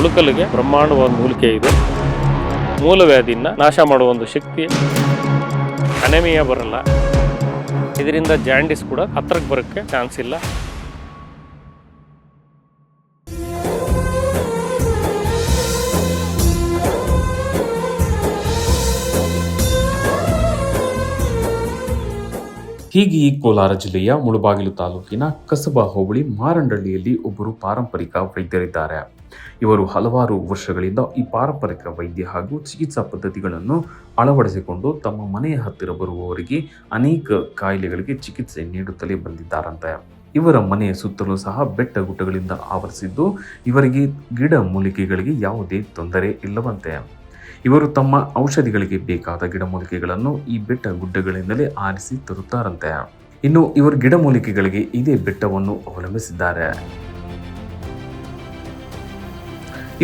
ಉಳುಕಲಿಗೆ ಬ್ರಹ್ಮಾಂಡವಾದ ಮೂಲಿಕೆ ಇದೆ. ಮೂಲವ್ಯಾಧಿನ ನಾಶ ಮಾಡುವ ಒಂದು ಶಕ್ತಿ ಅನೆಮಿಯ ಬರಲ್ಲ. ಇದರಿಂದ ಜಾಂಡಿಸ್ ಕೂಡ ಹತ್ರಕ್ಕೆ ಬರೋಕ್ಕೆ ಚಾನ್ಸ್ ಇಲ್ಲ. ಹೀಗೆ ಈ ಕೋಲಾರ ಜಿಲ್ಲೆಯ ಮುಳುಬಾಗಿಲು ತಾಲೂಕಿನ ಕಸಬಾ ಹೋಬಳಿ ಮಾರಂಡಳ್ಳಿಯಲ್ಲಿ ಒಬ್ಬರು ಪಾರಂಪರಿಕ ವೈದ್ಯರಿದ್ದಾರೆ. ಇವರು ಹಲವಾರು ವರ್ಷಗಳಿಂದ ಈ ಪಾರಂಪರಿಕ ವೈದ್ಯ ಹಾಗೂ ಚಿಕಿತ್ಸಾ ಪದ್ಧತಿಗಳನ್ನು ಅಳವಡಿಸಿಕೊಂಡು ತಮ್ಮ ಮನೆಯ ಹತ್ತಿರ ಬರುವವರಿಗೆ ಅನೇಕ ಕಾಯಿಲೆಗಳಿಗೆ ಚಿಕಿತ್ಸೆ ನೀಡುತ್ತಲೇ ಬಂದಿದ್ದಾರಂತೆ. ಇವರ ಮನೆಯ ಸುತ್ತಲೂ ಸಹ ಬೆಟ್ಟ ಗುಡ್ಡಗಳಿಂದ ಆವರಿಸಿದ್ದು ಇವರಿಗೆ ಗಿಡ ಮೂಲಿಕೆಗಳಿಗೆ ಯಾವುದೇ ತೊಂದರೆ ಇಲ್ಲವಂತೆ. ಇವರು ತಮ್ಮ ಔಷಧಿಗಳಿಗೆ ಬೇಕಾದ ಗಿಡಮೂಲಿಕೆಗಳನ್ನು ಈ ಬೆಟ್ಟ ಗುಡ್ಡಗಳಿಂದಲೇ ಆರಿಸಿ ತರುತ್ತಾರಂತೆ. ಇನ್ನು ಇವರು ಗಿಡಮೂಲಿಕೆಗಳಿಗೆ ಇದೇ ಬೆಟ್ಟವನ್ನು ಅವಲಂಬಿಸಿದ್ದಾರೆ.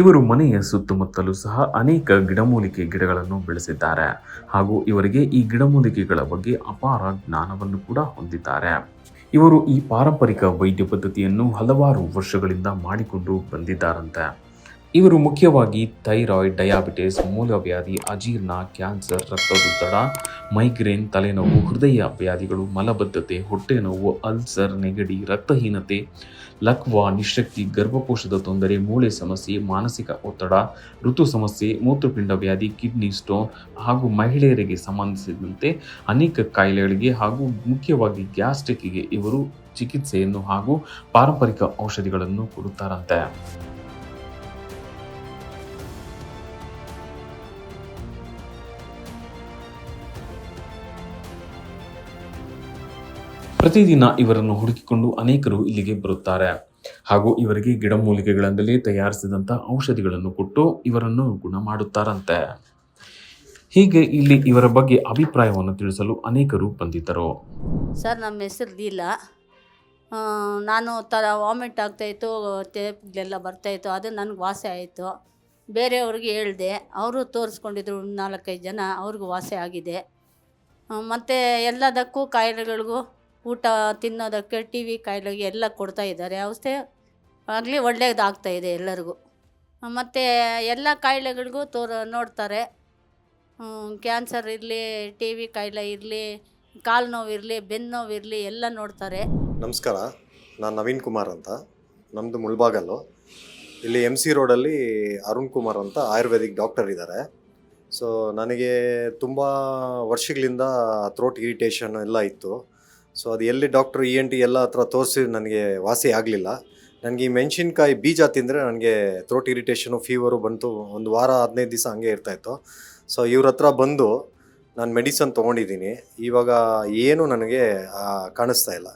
ಇವರು ಮನೆಯ ಸುತ್ತಮುತ್ತಲೂ ಸಹ ಅನೇಕ ಗಿಡಮೂಲಿಕೆ ಗಿಡಗಳನ್ನು ಬೆಳೆಸಿದ್ದಾರೆ. ಹಾಗೂ ಇವರಿಗೆ ಈ ಗಿಡಮೂಲಿಕೆಗಳ ಬಗ್ಗೆ ಅಪಾರ ಜ್ಞಾನವನ್ನು ಕೂಡ ಹೊಂದಿದ್ದಾರೆ. ಇವರು ಈ ಪಾರಂಪರಿಕ ವೈದ್ಯ ಪದ್ಧತಿಯನ್ನು ಹಲವಾರು ವರ್ಷಗಳಿಂದ ಮಾಡಿಕೊಂಡು ಬಂದಿದ್ದಾರಂತೆ. ಇವರು ಮುಖ್ಯವಾಗಿ ಥೈರಾಯ್ಡ್, ಡಯಾಬಿಟಿಸ್, ಮೂಲವ್ಯಾಧಿ, ಅಜೀರ್ಣ, ಕ್ಯಾನ್ಸರ್, ರಕ್ತದೊತ್ತಡ, ಮೈಗ್ರೇನ್, ತಲೆನೋವು, ಹೃದಯ ವ್ಯಾಧಿಗಳು, ಮಲಬದ್ಧತೆ, ಹೊಟ್ಟೆ ನೋವು, ಅಲ್ಸರ್, ನೆಗಡಿ, ರಕ್ತಹೀನತೆ, ಲಕ್ವಾ, ನಿಶಕ್ತಿ, ಗರ್ಭಕೋಶದ ತೊಂದರೆ, ಮೂಳೆ ಸಮಸ್ಯೆ, ಮಾನಸಿಕ ಒತ್ತಡ, ಋತು ಸಮಸ್ಯೆ, ಮೂತ್ರಪಿಂಡ ವ್ಯಾಧಿ, ಕಿಡ್ನಿ ಸ್ಟೋನ್ ಹಾಗೂ ಮಹಿಳೆಯರಿಗೆ ಸಂಬಂಧಿಸಿದಂತೆ ಅನೇಕ ಕಾಯಿಲೆಗಳಿಗೆ ಹಾಗೂ ಮುಖ್ಯವಾಗಿ ಗ್ಯಾಸ್ಟ್ರಿಕ್ಗೆ ಇವರು ಚಿಕಿತ್ಸೆಯನ್ನು ಹಾಗೂ ಪಾರಂಪರಿಕ ಔಷಧಿಗಳನ್ನು ಕೊಡುತ್ತಾರಂತೆ. ಪ್ರತಿದಿನ ಇವರನ್ನು ಹುಡುಕಿಕೊಂಡು ಅನೇಕರು ಇಲ್ಲಿಗೆ ಬರುತ್ತಾರೆ. ಹಾಗೂ ಇವರಿಗೆ ಗಿಡಮೂಲಿಕೆಗಳಿಂದಲೇ ತಯಾರಿಸಿದಂಥ ಔಷಧಿಗಳನ್ನು ಕೊಟ್ಟು ಇವರನ್ನು ಗುಣ ಮಾಡುತ್ತಾರಂತೆ ಹೀಗೆ ಇಲ್ಲಿ ಇವರ ಬಗ್ಗೆ ಅಭಿಪ್ರಾಯವನ್ನು ತಿಳಿಸಲು ಅನೇಕರು ಬಂದಿದ್ದರು. ಸರ್, ನಮ್ಮ ಹೆಸರು ಲೀಲಾ. ನಾನು ಥರ ವಾಮಿಟ್ ಆಗ್ತಾಯಿತ್ತು ತೇಪ್ಗಳೆಲ್ಲ ಬರ್ತಾಯಿತ್ತು ಅದು ನನಗೆ ವಾಸಿ ಆಯಿತು. ಬೇರೆಯವ್ರಿಗೆ ಹೇಳಿದೆ, ಅವರು ತೋರಿಸ್ಕೊಂಡಿದ್ರು ನಾಲ್ಕೈದು ಜನ, ಅವ್ರಿಗೂ ವಾಸಿ ಆಗಿದೆ. ಮತ್ತು ಎಲ್ಲದಕ್ಕೂ ಕಾಯಿಲೆಗಳಿಗೂ ಊಟ ತಿನ್ನೋದಕ್ಕೆ ಟಿ ವಿ ಕಾಯಿಲೆಗೆ ಎಲ್ಲ ಕೊಡ್ತಾ ಇದ್ದಾರೆ. ಔಷಧಿ ಆಗಲಿ ಒಳ್ಳೆಯದಾಗ್ತಾಯಿದೆ ಎಲ್ಲರಿಗೂ. ಮತ್ತು ಎಲ್ಲ ಕಾಯಿಲೆಗಳಿಗೂ ತೋರ, ನೋಡ್ತಾರೆ. ಕ್ಯಾನ್ಸರ್ ಇರಲಿ, ಟಿ ವಿ ಕಾಯಿಲೆ ಇರಲಿ, ಕಾಲು ನೋವಿರಲಿ ಬೆನ್ನು ನೋವಿರಲಿ ಎಲ್ಲ ನೋಡ್ತಾರೆ. ನಮಸ್ಕಾರ. ನಾನು ನವೀನ್ ಕುಮಾರ್ ಅಂತ. ನಮ್ಮದು ಮುಳ್ಬಾಗಲ್ಲು ಇಲ್ಲಿ ಎಂ ಸಿ ರೋಡಲ್ಲಿ ಅರುಣ್ ಕುಮಾರ್ ಅಂತ ಆಯುರ್ವೇದಿಕ್ ಡಾಕ್ಟರ್ ಇದ್ದಾರೆ. ಸೊ, ನನಗೆ ತುಂಬ ವರ್ಷಗಳಿಂದ ಥ್ರೋಟ್ ಇರಿಟೇಷನ್ ಎಲ್ಲ ಇತ್ತು. ಸೊ ಅದು ಎಲ್ಲಿ ಡಾಕ್ಟ್ರ್ ಇ ಎನ್ ಟಿ ಎಲ್ಲ ಹತ್ರ ತೋರಿಸಿ ನನಗೆ ವಾಸಿ ಆಗಲಿಲ್ಲ. ನನಗೆ ಈ ಮೆಣಸಿನ್ಕಾಯಿ ಬೀಜ ತಿಂದರೆ ನನಗೆ ಥ್ರೋಟ್ ಇರಿಟೇಷನು ಫೀವರು ಬಂತು. ಒಂದು ವಾರ, ಹದಿನೈದು ದಿವಸ ಹಂಗೆ ಇರ್ತಾಯಿತ್ತು ಸೊ ಇವ್ರ ಹತ್ರ ಬಂದು ನಾನು ಮೆಡಿಸನ್ ತೊಗೊಂಡಿದ್ದೀನಿ. ಇವಾಗ ಏನು ನನಗೆ ಕಾಣಿಸ್ತಾ ಇಲ್ಲ.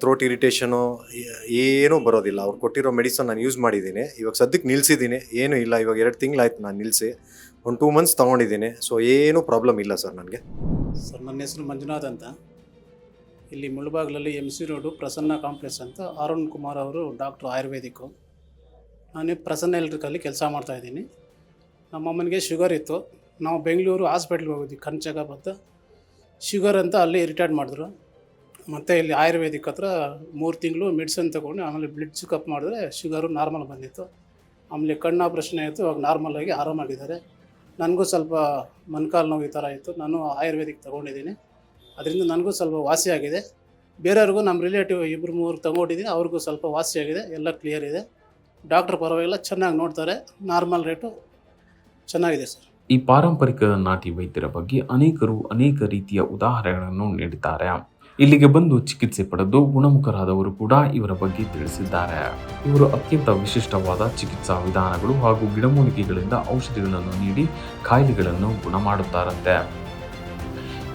ಥ್ರೋಟ್ ಇರಿಟೇಷನು ಏನೂ ಬರೋದಿಲ್ಲ. ಅವ್ರು ಕೊಟ್ಟಿರೋ ಮೆಡಿಸನ್ ನಾನು ಯೂಸ್ ಮಾಡಿದ್ದೀನಿ. ಇವಾಗ ಸದ್ಯಕ್ಕೆ ನಿಲ್ಲಿಸಿದ್ದೀನಿ ಏನೂ ಇಲ್ಲ. ಇವಾಗ ಎರಡು ತಿಂಗಳಾಯ್ತು ನಾನು ನಿಲ್ಲಿಸಿ ಒಂದು ಟೂ ಮಂತ್ಸ್ ತೊಗೊಂಡಿದ್ದೀನಿ. ಸೊ ಏನೂ ಪ್ರಾಬ್ಲಮ್ ಇಲ್ಲ ಸರ್ ನನಗೆ. ಸರ್, ನನ್ನ ಹೆಸರು ಮಂಜುನಾಥ್ ಅಂತ. ಇಲ್ಲಿ ಮುಳುಬಾಗಿಲಲ್ಲಿ M C road Prasanna complex ಅಂತ ಅರುಣ್ ಕುಮಾರ್ ಅವರು ಡಾಕ್ಟ್ರು ಆಯುರ್ವೇದಿಕ್ಕು ನಾನು ಪ್ರಸನ್ನ ಎಲೆಕ್ಟ್ರಿಕಲ್ಲಿ ಕೆಲಸ ಮಾಡ್ತಾಯಿದ್ದೀನಿ ನಮ್ಮ ಅಮ್ಮನಿಗೆ ಶುಗರ್ ಇತ್ತು. ನಾವು ಬೆಂಗಳೂರು ಹಾಸ್ಪಿಟ್ಲಿಗೆ ಹೋಗಿದ್ವಿ ಕಣ್ ಚೆಕಪ್ ಶುಗರ್ ಅಂತ ಅಲ್ಲಿ ರಿಟೈರ್ಡ್ ಮಾಡಿದ್ರು. ಮತ್ತು ಇಲ್ಲಿ ಆಯುರ್ವೇದಿಕ್ ಹತ್ರ ಮೂರು ತಿಂಗಳು ಮೆಡಿಸಿನ್ ತೊಗೊಂಡು ಆಮೇಲೆ ಬ್ಲಡ್ ಚೆಕಪ್ ಮಾಡಿದ್ರೆ ಶುಗರು ನಾರ್ಮಲ್ ಬಂದಿತ್ತು. ಆಮೇಲೆ ಕಣ್ಣು ಆಪ್ರೇಷನ್ ಆಯಿತು ಅವಾಗ ನಾರ್ಮಲಾಗಿ ಆರಾಮಾಗಿದ್ದಾರೆ. ನನಗೂ ಸ್ವಲ್ಪ ಮೊಣಕಾಲು ನೋವು ಈ ಥರ ಇತ್ತು. ನಾನು ಆಯುರ್ವೇದಿಕ್ ತೊಗೊಂಡಿದ್ದೀನಿ. ಅದರಿಂದ ನನಗೂ ಸ್ವಲ್ಪ ವಾಸಿಯಾಗಿದೆ ಬೇರೆಯವ್ರಿಗೂ ನಮ್ಮ ರಿಲೇಟಿವ್ ಇಬ್ಬರು ಮೂರು ತೊಗೊಂಡಿದ್ದೀನಿ, ಅವ್ರಿಗೂ ಸ್ವಲ್ಪ ವಾಸಿಯಾಗಿದೆ ಎಲ್ಲ ಕ್ಲಿಯರ್ ಇದೆ. ಡಾಕ್ಟ್ರ್ ಪರವಾಗಿಲ್ಲ, ಚೆನ್ನಾಗಿ ನೋಡ್ತಾರೆ, ನಾರ್ಮಲ್ ರೇಟು ಚೆನ್ನಾಗಿದೆ ಸರ್. ಈ ಪಾರಂಪರಿಕ ನಾಟಿ ವೈದ್ಯರ ಬಗ್ಗೆ ಅನೇಕರು ಅನೇಕ ರೀತಿಯ ಉದಾಹರಣೆಗಳನ್ನು ನೀಡಿದ್ದಾರೆ. ಇಲ್ಲಿಗೆ ಬಂದು ಚಿಕಿತ್ಸೆ ಪಡೆದು ಗುಣಮುಖರಾದವರು ಕೂಡ ಇವರ ಬಗ್ಗೆ ತಿಳಿಸಿದ್ದಾರೆ. ಇವರು ಅತ್ಯಂತ ವಿಶಿಷ್ಟವಾದ ಚಿಕಿತ್ಸಾ ವಿಧಾನಗಳು ಹಾಗೂ ಗಿಡಮೂಲಿಕೆಗಳಿಂದ ಔಷಧಿಗಳನ್ನು ನೀಡಿ ಕಾಯಿಲೆಗಳನ್ನು ಗುಣ ಮಾಡುತ್ತಾರಂತೆ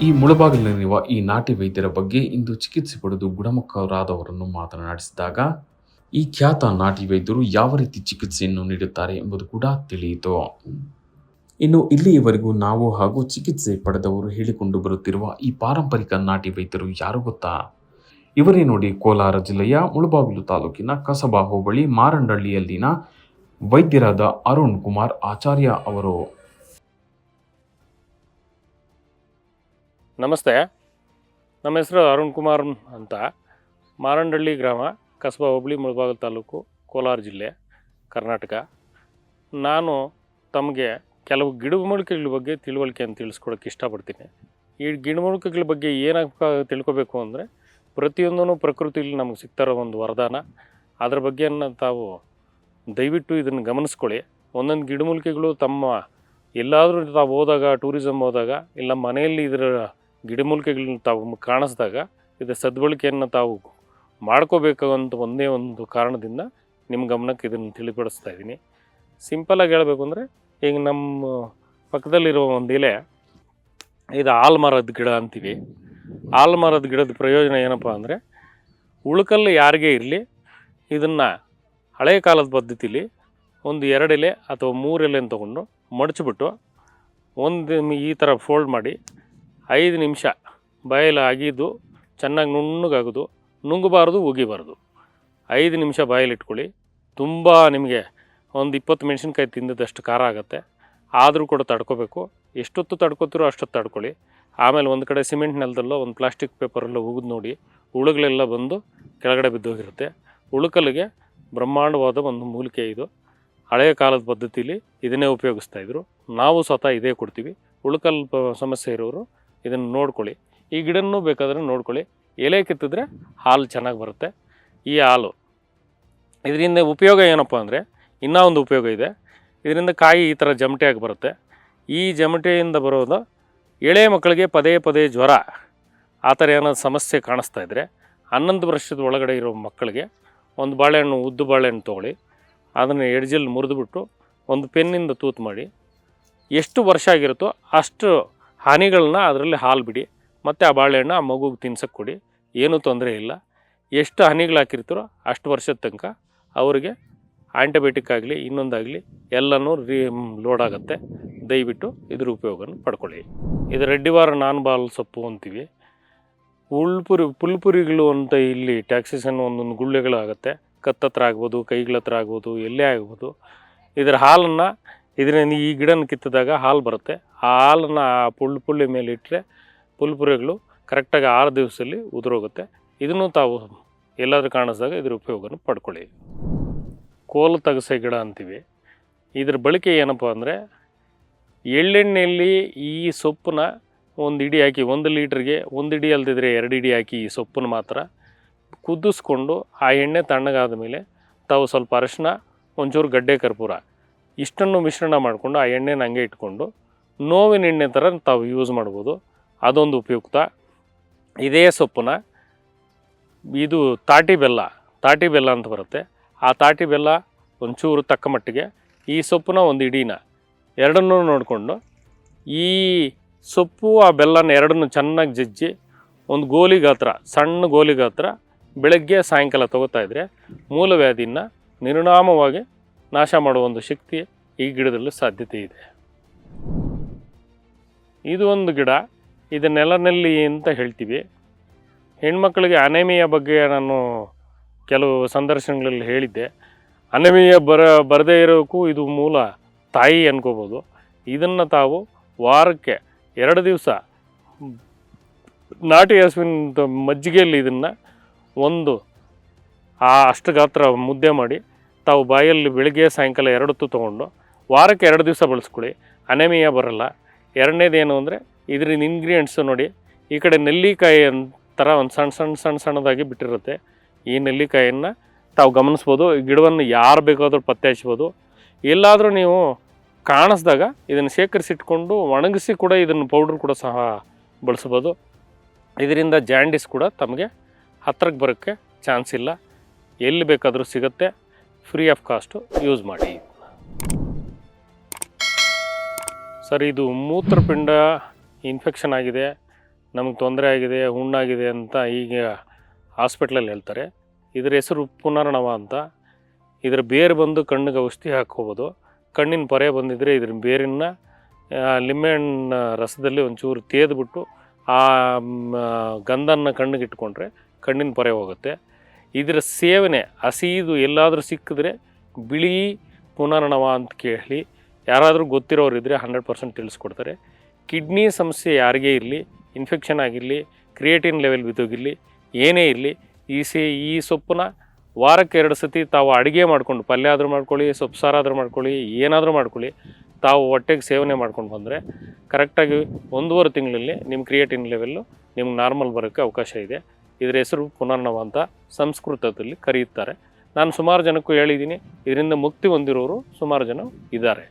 ಈ ಮುಳಬಾಗಿಲಿರುವ ಈ ನಾಟಿ ವೈದ್ಯರ ಬಗ್ಗೆ ಇಂದು ಚಿಕಿತ್ಸೆ ಪಡೆದು ಗುಣಮುಖರಾದವರನ್ನು ಮಾತನಾಡಿಸಿದಾಗ, ಈ ಖ್ಯಾತ ನಾಟಿ ವೈದ್ಯರು ಯಾವ ರೀತಿ ಚಿಕಿತ್ಸೆಯನ್ನು ನೀಡುತ್ತಾರೆ ಎಂಬುದು ಕೂಡ ತಿಳಿಯಿತು. ಇನ್ನು ಇಲ್ಲಿಯವರೆಗೂ ನಾವು ಹಾಗೂ ಚಿಕಿತ್ಸೆ ಪಡೆದವರು ಹೇಳಿಕೊಂಡು ಬರುತ್ತಿರುವ ಈ ಪಾರಂಪರಿಕ ನಾಟಿ ವೈದ್ಯರು ಯಾರು ಗೊತ್ತಾ? ಇವರೇ ನೋಡಿ ಕೋಲಾರ ಜಿಲ್ಲೆಯ ಮುಳಬಾಗಿಲು ತಾಲೂಕಿನ ಕಸಬಾ ಹೋಬಳಿ ಮಾರಂಡಳ್ಳಿಯಲ್ಲಿನ ವೈದ್ಯರಾದ ಅರುಣ್ ಕುಮಾರ್ ಆಚಾರ್ಯ ಅವರು. ನಮಸ್ತೆ. ನಮ್ಮ ಹೆಸರು ಅರುಣ್ ಕುಮಾರ್ ಅಂತ. ಮಾರಂಡಳ್ಳಿ ಗ್ರಾಮ, ಕಸಬಾ ಹೋಬಳಿ, ಮುಳಬಾಗಿಲು ತಾಲೂಕು, ಕೋಲಾರ ಜಿಲ್ಲೆ, ಕರ್ನಾಟಕ. ನಾನು ತಮಗೆ ಕೆಲವು ಗಿಡಮೂಲಿಕೆಗಳ ಬಗ್ಗೆ ತಿಳುವಳಿಕೆಯನ್ನು ತಿಳಿಸ್ಕೊಡೋಕ್ಕೆ ಇಷ್ಟಪಡ್ತೀನಿ. ಈ ಗಿಡಮೂಲಿಕೆಗಳ ಬಗ್ಗೆ ಏನಾಗ ತಿಳ್ಕೊಬೇಕು ಅಂದರೆ ಪ್ರತಿಯೊಂದೂ ಪ್ರಕೃತಿಯಲ್ಲಿ ನಮಗೆ ಸಿಗ್ತಾರೋ ಒಂದು ವರದಾನ. ಅದರ ಬಗ್ಗೆಯನ್ನು ತಾವು ದಯವಿಟ್ಟು ಇದನ್ನು ಗಮನಿಸ್ಕೊಳ್ಳಿ. ಒಂದೊಂದು ಗಿಡಮೂಲಿಕೆಗಳು ತಮ್ಮ ಎಲ್ಲಾದರೂ ತಾವು ಹೋದಾಗ ಟೂರಿಸಮ್ ಹೋದಾಗ, ಇಲ್ಲ ಮನೆಯಲ್ಲಿ ಇದರ ಗಿಡಮೂಲಿಕೆಗಳನ್ನ ತಾವು ಕಾಣಿಸಿದಾಗ ಇದರ ಸದ್ಬಳಕೆಯನ್ನು ತಾವು ಮಾಡ್ಕೋಬೇಕು ಒಂದೇ ಒಂದು ಕಾರಣದಿಂದ ನಿಮ್ಮ ಗಮನಕ್ಕೆ ಇದನ್ನು ತಿಳಿಪಡಿಸ್ತಾ ಇದ್ದೀನಿ. ಸಿಂಪಲಾಗಿ ಹೇಳಬೇಕು ಅಂದರೆ, ಈಗ ನಮ್ಮ ಪಕ್ಕದಲ್ಲಿರುವ ಒಂದು ಎಲೆ, ಇದು ಆಲ್ಮರದ ಗಿಡ ಅಂತೀವಿ. ಆಲ್ಮರದ ಗಿಡದ ಪ್ರಯೋಜನ ಏನಪ್ಪ ಅಂದರೆ, ಉಳುಕಲ್ಲು ಯಾರಿಗೇ ಇರಲಿ, ಇದನ್ನು ಹಳೆಯ ಕಾಲದ ಪದ್ಧತಿಲಿ ಒಂದು ಎರಡೆಲೆ ಅಥವಾ ಮೂರು ಎಲೆಯನ್ನು ತೊಗೊಂಡು ಮಡಚಿಬಿಟ್ಟು ಒಂದು ಈ ಥರ ಫೋಲ್ಡ್ ಮಾಡಿ ಐದು ನಿಮಿಷ ಬಾಯಲ್ಲಿ ಅಗಿದು ಚೆನ್ನಾಗಿ ನುಣ್ಣಗಾಗೋದು, ನುಂಗಬಾರ್ದು, ಉಗಿಬಾರ್ದು. ಐದು ನಿಮಿಷ ಬಾಯಲ್ಲಿ ಇಟ್ಕೊಳ್ಳಿ ತುಂಬ ನಿಮಗೆ ಒಂದು ಇಪ್ಪತ್ತು ಮೆಣಸಿನ್ಕಾಯಿ ತಿಂದದಷ್ಟು ಖಾರ ಆಗುತ್ತೆ. ಆದರೂ ಕೂಡ ತಡ್ಕೋಬೇಕು. ಎಷ್ಟೊತ್ತು ತಡ್ಕೋತಿರೋ ಅಷ್ಟೊತ್ತು ತಡ್ಕೊಳ್ಳಿ. ಆಮೇಲೆ ಒಂದು ಕಡೆ ಸಿಮೆಂಟ್ ನೆಲದಲ್ಲೋ, ಒಂದು ಪ್ಲಾಸ್ಟಿಕ್ ಪೇಪರಲ್ಲೋ ಉಗಿದು ನೋಡಿ, ಹುಳುಗಳೆಲ್ಲ ಬಂದು ಕೆಳಗಡೆ ಬಿದ್ದೋಗಿರುತ್ತೆ. ಹುಳುಕಲ್ಲಿಗೆ ಬ್ರಹ್ಮಾಂಡವಾದ ಒಂದು ಮೂಲಿಕೆ ಇದು. ಹಳೆಯ ಕಾಲದ ಪದ್ಧತಿಯಲ್ಲಿ ಇದನ್ನೇ ಉಪಯೋಗಿಸ್ತಾ ಇದ್ರು. ನಾವು ಸ್ವತಃ ಇದೇ ಕೊಡ್ತೀವಿ. ಉಳುಕಲ್ ಸಮಸ್ಯೆ ಇರೋರು ಇದನ್ನು ನೋಡ್ಕೊಳ್ಳಿ. ಈ ಗಿಡನೂ ಬೇಕಾದ್ರೆ ನೋಡ್ಕೊಳ್ಳಿ. ಎಲೆ ಕಿತ್ತಿದ್ರೆ ಹಾಲು ಚೆನ್ನಾಗಿ ಬರುತ್ತೆ. ಈ ಹಾಲು. ಇದರಿಂದ ಉಪಯೋಗ ಏನಪ್ಪ ಅಂದರೆ ಇನ್ನೂ ಒಂದು ಉಪಯೋಗ ಇದೆ. ಇದರಿಂದ ಕಾಯಿ ಈ ಥರ ಜಮಟೆಯಾಗಿ ಬರುತ್ತೆ. ಈ ಜಮಟೆಯಿಂದ ಬರೋದು ಎಳೆ ಮಕ್ಕಳಿಗೆ ಪದೇ ಪದೇ ಜ್ವರ. ಆ ಥರ ಏನೋ ಸಮಸ್ಯೆ ಕಾಣಿಸ್ತಾ ಇದ್ದರೆ ಹನ್ನೊಂದು ವರ್ಷದ ಒಳಗಡೆ ಇರೋ ಮಕ್ಕಳಿಗೆ ಒಂದು ಬಾಳೆಹಣ್ಣು, ಉದ್ದು ಬಾಳೆಹಣ್ಣು ತೊಗೊಳ್ಳಿ. ಅದನ್ನು ಎಡ್ಜಲ್ಲಿ ಮುರಿದುಬಿಟ್ಟು ಒಂದು ಪೆನ್ನಿಂದ ತೂತು ಮಾಡಿ ಎಷ್ಟು ವರ್ಷ ಆಗಿರುತ್ತೋ ಅಷ್ಟು ಹನಿಗಳನ್ನ ಅದರಲ್ಲಿ ಹಾಲು ಬಿಡಿ, ಮತ್ತು ಆ ಬಾಳೆಹಣ್ಣು ಆ ಮಗುಗೆ ತಿನ್ಸಕ್ಕೆ ಕೊಡಿ, ಏನೂ ತೊಂದರೆ ಇಲ್ಲ. ಎಷ್ಟು ಹನಿಗಳು ಹಾಕಿರ್ತಾರೋ ಅಷ್ಟು ವರ್ಷದ ತನಕ ಅವರಿಗೆ ಆ್ಯಂಟಿಬಯೋಟಿಕ್ ಆಗಲಿ, ಇನ್ನೊಂದಾಗಲಿ ಎಲ್ಲನೂ ರೀ ಲೋಡ್ ಆಗುತ್ತೆ. ದಯವಿಟ್ಟು ಇದ್ರ ಉಪಯೋಗವನ್ನು ಪಡ್ಕೊಳ್ಳಿ. ಇದು ರೆಡ್ಡಿವಾರ ನಾನ್ ಬಾಲ್ ಸೊಪ್ಪು ಅಂತೀವಿ. ಉಳ್ಪುರಿ, ಪುಲ್ಪುರಿಗಳು ಅಂತ ಇಲ್ಲಿ ಟ್ಯಾಕ್ಸಿಸನ್ ಒಂದೊಂದು ಗುಳ್ಳೆಗಳಾಗುತ್ತೆ ಕತ್ತತ್ರ ಆಗ್ಬೋದು ಕೈಗಳ ಹತ್ರ ಆಗ್ಬೋದು, ಎಲ್ಲೇ ಆಗ್ಬೋದು. ಇದರ ಹಾಲನ್ನು ಇದರಿಂದ ಈ ಗಿಡನ ಕಿತ್ತಿದಾಗ ಹಾಲು ಬರುತ್ತೆ. ಆ ಹಾಲನ್ನು ಪುಳ್ಳು ಪುಳ್ಳಿ ಮೇಲೆ ಇಟ್ಟರೆ ಪುಲ್ಪುರೆಗಳು ಕರೆಕ್ಟಾಗಿ ಆರು ದಿವಸದಲ್ಲಿ ಉದುರೋಗುತ್ತೆ. ಇದನ್ನು ತಾವು ಎಲ್ಲಾದರೂ ಕಾಣಿಸಿದಾಗ ಇದ್ರ ಉಪಯೋಗವನ್ನು ಪಡ್ಕೊಳ್ಳಿ. ಕೋಲು ತಗಸೆ ಗಿಡ ಅಂತೀವಿ. ಇದ್ರ ಬಳಕೆ ಏನಪ್ಪ ಅಂದರೆ ಎಳ್ಳೆಣ್ಣೆಯಲ್ಲಿ ಈ ಸೊಪ್ಪನ್ನ ಒಂದು ಇಡಿ ಹಾಕಿ, ಒಂದು ಲೀಟ್ರಿಗೆ ಒಂದು ಇಡಿ ಅಲ್ದಿದ್ರೆ ಎರಡು ಇಡಿ ಹಾಕಿ ಈ ಸೊಪ್ಪನ್ನು ಮಾತ್ರ ಕುದಿಸ್ಕೊಂಡು ಆ ಎಣ್ಣೆ ತಣ್ಣಗಾದ ಮೇಲೆ ತಾವು ಸ್ವಲ್ಪ ಅರಶಿನ ಒಂಚೂರು ಗಡ್ಡೆ ಕರ್ಪೂರ ಇಷ್ಟನ್ನು ಮಿಶ್ರಣ ಮಾಡಿಕೊಂಡು ಆ ಎಣ್ಣೆನ ಹಂಗೆ ಇಟ್ಕೊಂಡು ನೋವಿನ ಎಣ್ಣೆ ಥರ ತಾವು ಯೂಸ್ ಮಾಡ್ಬೋದು. ಅದೊಂದು ಉಪಯುಕ್ತ. ಇದೇ ಸೊಪ್ಪನ್ನ ಇದು ತಾಟಿ ಬೆಲ್ಲ ತಾಟಿ ಬೆಲ್ಲ ಅಂತ ಬರುತ್ತೆ. ಆ ತಾಟಿ ಬೆಲ್ಲ ಒಂಚೂರು ತಕ್ಕ ಮಟ್ಟಿಗೆ ಈ ಸೊಪ್ಪನ್ನ ಒಂದು ಇಡೀನ ಎರಡನ್ನೂ ನೋಡಿಕೊಂಡು ಈ ಸೊಪ್ಪು, ಆ ಬೆಲ್ಲನ ಎರಡನ್ನೂ ಚೆನ್ನಾಗಿ ಜಜ್ಜಿ ಒಂದು ಗೋಲಿ ಗಾತ್ರ, ಸಣ್ಣ ಗೋಲಿ ಗಾತ್ರ ಬೆಳಗ್ಗೆ ಸಾಯಂಕಾಲ ತಗೋತಾ ಇದ್ದರೆ ಮೂಲವ್ಯಾಧಿನ ನಿರ್ನಾಮವಾಗಿ ನಾಶ ಮಾಡುವ ಒಂದು ಶಕ್ತಿ ಈ ಗಿಡದಲ್ಲಿ ಸಾಧ್ಯತೆ ಇದೆ. ಇದು ಒಂದು ಗಿಡ, ಇದು ನೆಲನಲ್ಲಿ ಅಂತ ಹೇಳ್ತೀವಿ. ಹೆಣ್ಮಕ್ಳಿಗೆ ಅನೆಮಿಯ ಬಗ್ಗೆ ನಾನು ಕೆಲವು ಸಂದರ್ಶನಗಳಲ್ಲಿ ಹೇಳಿದ್ದೆ. ಅನೆಮಿಯ ಬರ, ಬರದೇ ಇರೋಕ್ಕೂ ಇದು ಮೂಲ ತಾಯಿ ಅನ್ಕೋಬೋದು. ಇದನ್ನು ತಾವು ವಾರಕ್ಕೆ ಎರಡು ದಿವಸ ನಾಟಿ ಹಸುವಿನ ಮಜ್ಜಿಗೆಯಲ್ಲಿ ಇದನ್ನು ಒಂದು ಆ ಅಷ್ಟು ಗಾತ್ರ ಮುದ್ದೆ ಮಾಡಿ ತಾವು ಬಾಯಲ್ಲಿ ಬೆಳಿಗ್ಗೆ, ಸಾಯಂಕಾಲ ಎರಡು ಹೊತ್ತು ತೊಗೊಂಡು ವಾರಕ್ಕೆ ಎರಡು ದಿವಸ ಬಳಸ್ಕೊಳ್ಳಿ. ಅನೆಮಿಯ ಬರಲ್ಲ. ಎರಡನೇದೇನು ಅಂದರೆ ಇದರಿಂದ ಇಂಗ್ರೀಡಿಯೆಂಟ್ಸು ನೋಡಿ, ಈ ಕಡೆ ನೆಲ್ಲಿಕಾಯಿ ಥರ ಒಂದು ಸಣ್ಣ ಸಣ್ಣ ಸಣ್ಣ ಸಣ್ಣದಾಗಿ ಬಿಟ್ಟಿರುತ್ತೆ. ಈ ನೆಲ್ಲಿಕಾಯಿಯನ್ನು ತಾವು ಗಮನಿಸ್ಬೋದು. ಗಿಡವನ್ನು ಯಾರು ಬೇಕಾದರೂ ಪತ್ತೆ ಹಚ್ಬೋದು. ಎಲ್ಲಾದರೂ ನೀವು ಕಾಣಿಸ್ದಾಗ ಇದನ್ನು ಶೇಖರಿಸಿಟ್ಕೊಂಡು ಒಣಗಿಸಿ ಕೂಡ ಇದನ್ನು ಪೌಡ್ರ್ ಕೂಡ ಸಹ ಬಳಸ್ಬೋದು. ಇದರಿಂದ ಜಾಂಡಿಸ್ ಕೂಡ ತಮಗೆ ಹತ್ರಕ್ಕೆ ಬರೋಕ್ಕೆ ಚಾನ್ಸ್ ಇಲ್ಲ. ಎಲ್ಲಿ ಬೇಕಾದರೂ ಸಿಗುತ್ತೆ. ಫ್ರೀ ಆಫ್ ಕಾಸ್ಟು ಯೂಸ್ ಮಾಡಿ. ಸರ್, ಇದು ಮೂತ್ರಪಿಂಡ ಇನ್ಫೆಕ್ಷನ್ ಆಗಿದೆ, ನಮಗೆ ತೊಂದರೆ ಆಗಿದೆ ಹುಣ್ಣಾಗಿದೆ ಅಂತ ಈಗ ಹಾಸ್ಪಿಟ್ಲಲ್ಲಿ ಹೇಳ್ತಾರೆ. ಇದರ ಹೆಸರು ಪುನರ್ನವ ಅಂತ. ಇದರ ಬೇರು ಬಂದು ಕಣ್ಣಿಗೆ ಔಷಧಿ ಹಾಕ್ಕೋಬೋದು. ಕಣ್ಣಿನ ಪೊರೆ ಬಂದಿದ್ದರೆ ಇದ್ರ ಬೇರಿನ ಲಿಂಬೆಹಣ್ಣ ರಸದಲ್ಲಿ ಒಂಚೂರು ತೇದ್ಬಿಟ್ಟು ಆ ಗಂಧನ ಕಣ್ಣಿಗೆ ಇಟ್ಕೊಂಡ್ರೆ ಕಣ್ಣಿನ ಪೊರೆ ಹೋಗುತ್ತೆ. ಇದರ ಸೇವನೆ ಹಸಿದು ಎಲ್ಲಾದರೂ ಸಿಕ್ಕಿದ್ರೆ ಬಿಳಿ ಪುನರ್ಣವ ಅಂತ ಕೇಳಿ, ಯಾರಾದರೂ ಗೊತ್ತಿರೋರು ಇದ್ದರೆ ಹಂಡ್ರೆಡ್ ಪರ್ಸೆಂಟ್ ತಿಳಿಸ್ಕೊಡ್ತಾರೆ. ಕಿಡ್ನಿ ಸಮಸ್ಯೆ ಯಾರಿಗೇ ಇರಲಿ, ಇನ್ಫೆಕ್ಷನ್ ಆಗಿರಲಿ, ಕ್ರಿಯೇಟಿನ್ ಲೆವೆಲ್ ಬಿದ್ದೋಗಿರಲಿ, ಏನೇ ಇರಲಿ, ಈ ಸೇ, ಈ ಸೊಪ್ಪನ್ನ ವಾರಕ್ಕೆ ಎರಡು ಸತಿ ತಾವು ಅಡುಗೆ ಮಾಡ್ಕೊಂಡು, ಪಲ್ಯ ಆದರೂ ಮಾಡ್ಕೊಳ್ಳಿ, ಸೊಪ್ಪು ಸಾರಾದರೂ ಮಾಡ್ಕೊಳ್ಳಿ, ಏನಾದರೂ ಮಾಡ್ಕೊಳ್ಳಿ, ತಾವು ಹೊಟ್ಟೆಗೆ ಸೇವನೆ ಮಾಡ್ಕೊಂಡು ಬಂದರೆ ಕರೆಕ್ಟಾಗಿ ಒಂದೂವರೆ ತಿಂಗಳಲ್ಲಿ ನಿಮ್ಮ ಕ್ರಿಯೇಟಿನ್ ಲೆವೆಲ್ಲು ನಿಮ್ಗೆ ನಾರ್ಮಲ್ ಬರೋಕ್ಕೆ ಅವಕಾಶ ಇದೆ. ಇದರ ಹೆಸರು ಪುನರ್ನವ ಅಂತ ಸಂಸ್ಕೃತದಲ್ಲಿ ಕರೆಯುತ್ತಾರೆ. ನಾನು ಸುಮಾರು ಜನಕ್ಕೂ ಹೇಳಿದ್ದೀನಿ, ಇದರಿಂದ ಮುಕ್ತಿ ಹೊಂದಿರೋರು ಸುಮಾರು ಜನ ಇದ್ದಾರೆ.